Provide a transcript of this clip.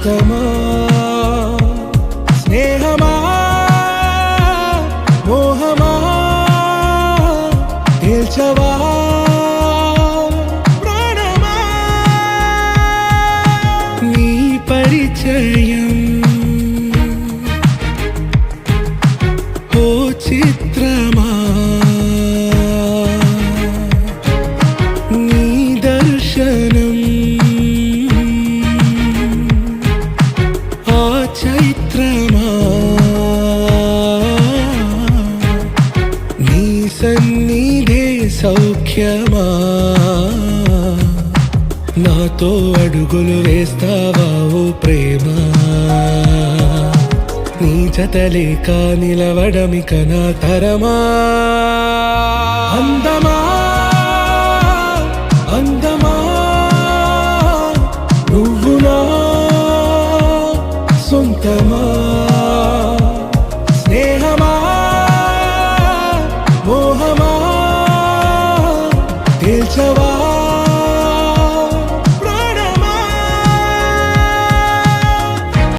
సొంతమా స్నేహమా మోహమా తేల్చవా ప్రాణమా? నీ పరిచయం ఓ చిత్రమా? నీ సన్నిధే సౌఖ్యమా? నాతో అడుగులు వేస్తావా ఓ ప్రేమ? నీ జతలేక నిలవడమిక నా తరమా? అందమా? అందమా? నువ్వు నా సొంతమా? మోహమా తేల్చవా